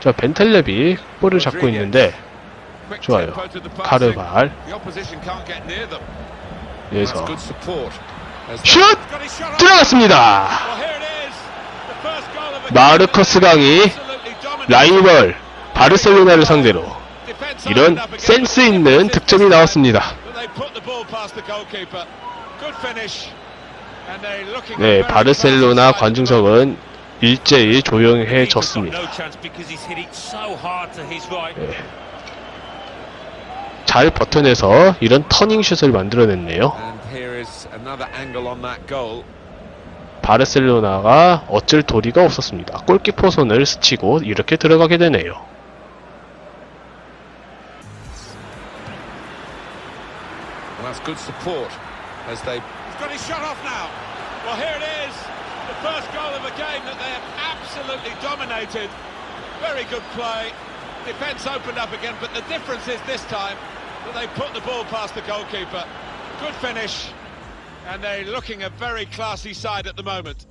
자, 벤텔렙이 볼을 잡고 있는데 좋아요. 카르발 여기서 슛! 들어갔습니다. 마르커스 강이 라이벌 바르셀로나를 상대로 이런 센스 있는 득점이 나왔습니다. 네, 바르셀로나 관중석은 일제히 조용해졌습니다. 네. 잘 버텨내서 이런 터닝슛을 만들어냈네요. 바르셀로나가 어쩔 도리가 없었습니다. 골키퍼 손을 스치고 이렇게 들어가게 되네요. Well, first goal of a game that they have absolutely dominated. Very good play. Defence opened up again, but the difference is this time that they put the ball past the goalkeeper. Good finish. And they're looking a very classy side at the moment.